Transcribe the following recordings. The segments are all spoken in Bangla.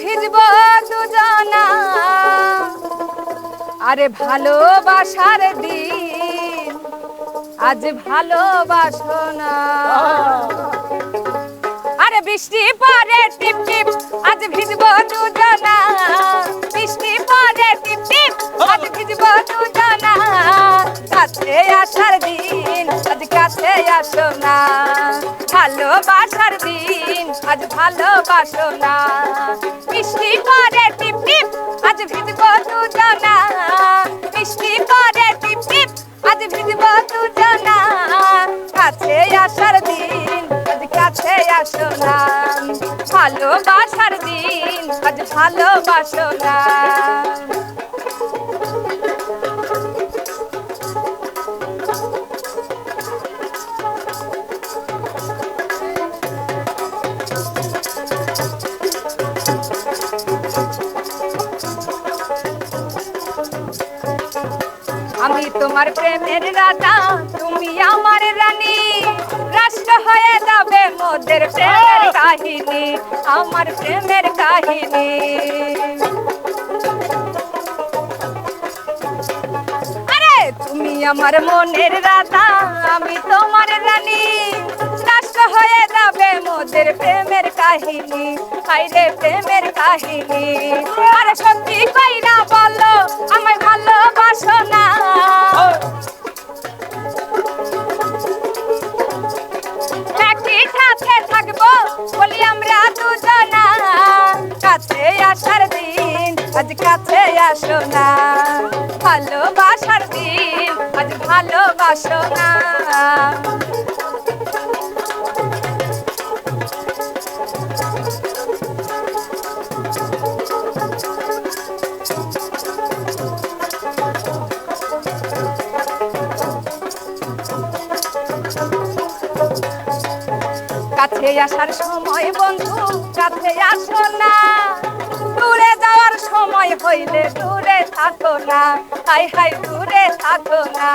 ভিজব দুজনা। আরে ভালোবাসার দিন, আজ ভালোবাসো না। আরে বৃষ্টি পরে টিপ টিপ, আজ ভিজব দুজনা। বৃষ্টি পরে টিপ টিপ, আজ ভিজব দুজনা। কাছে আসার দিন, আজ কাছে আসো না। ভালোবাসার দিন আজ ভালোবাসো না। বৃষ্টি পরে টিপ টিপ, আজ ভিজব দুজনা। বৃষ্টি পরে টিপ টিপ, আজ ভিজব দুজনা। কাছে আসার দিন, আজ কাছে আসো না। ভালোবাসার দিন, আজ ভালোবাসো না। তোমার প্রেমের রাজা, তুমি আমার রানী। রাষ্ট্র হয়ে যাবে মোদের প্রেমের কাহিনী, আমার প্রেমের কাহিনী। আরে, তুমি আমার মনের রাজা, আমি তোমার রানী। রাষ্ট্র হয়ে যাবে মোদের প্রেমের কাহিনী হাইরে প্রেমের কাহিনী। বলি, আমরা দুজনা কাছে আসার দিন, আজ কাছে আসো না। ভালোবাসার দিন, আজ ভালোবাসো না। কাছে আসার সময়, বন্ধু, কাছে আসো না। দূরে যাওয়ার সময় হইলে দূরে থাকো না। হাই হাই, দূরে থাকো না।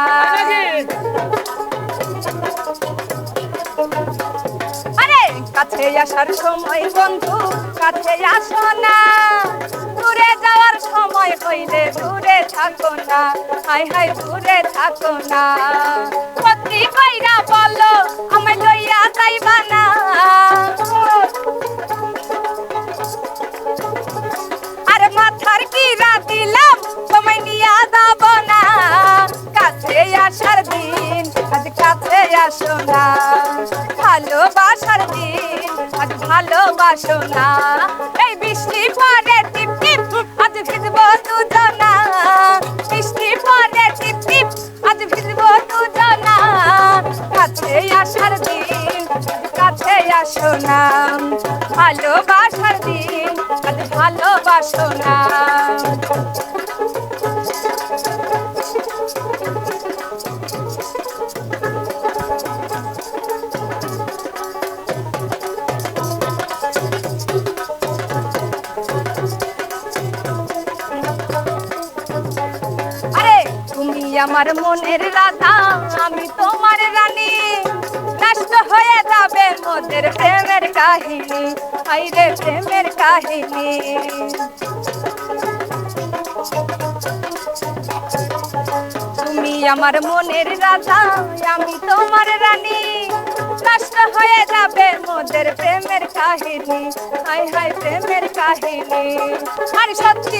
কাছে আসার সময় বন্ধু, কাছে আসো না। দূরে যাওয়ার সময় হইলে দূরে থাকো না। হাই হাই দূরে থাকো না। সত্যি কইরা বলো, আমায় লইয়া যাইবা না। আরে মাথার কিরা দিলাম, তোমায় নিয়া যাব না। কাছে আসার দিন, আজ কাছে আসো না। ভালোবাসার দিন ভালোবাসো না। এই বৃষ্টি পরে টিপ টিপ, আজ ভিজবো দুজনা। বৃষ্টি পরে টিপ টিপ, আজ ভিজবো দুজনা। কাছে আসার দিন, কাছে আসো না। ভালোবাসার দিন, আজ ভালোবাসো না। আমার মনের রাধা, আমি তোমার রানী। নষ্ট হয়ে যাবে মোদের প্রেমের কাহিনী। হাইরে প্রেমের কাহিনী। তুমি আমার মনের রাধা, আমি তোমার রানী। নষ্ট হয়ে যাবে মোদের প্রেমের কাহিনী। হাই হাই প্রেমের কাহিনী। আর সত্যি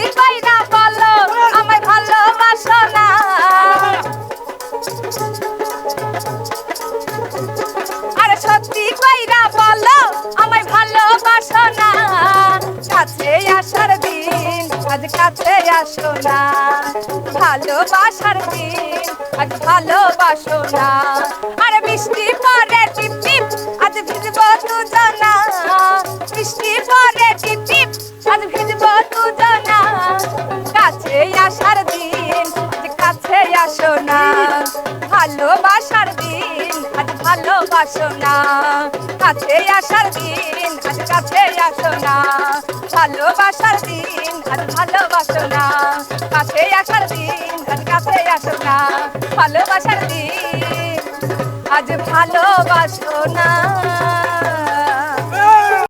আজ কাছে আসো না। ভালোবাসার দিন, আজ ভালোবাসো না। আর বৃষ্টি পরে টিপ টিপ, আজ ভিজব দুজনা। বৃষ্টি পরে টিপ টিপ, আজ ভিজব দুজনা। কাছে আসার দিন, আজ কাছে আসো না। ভালোবাসার দিন, আজ ভালোবাসো না। কাছে আসার দিন কাছে আসো না। ভালোবাসার দিন, আর ভালোবাসো না। কাছে আসার দিন, আর কাছে আসো না। ভালোবাসার দিন, আজ ভালোবাসো না।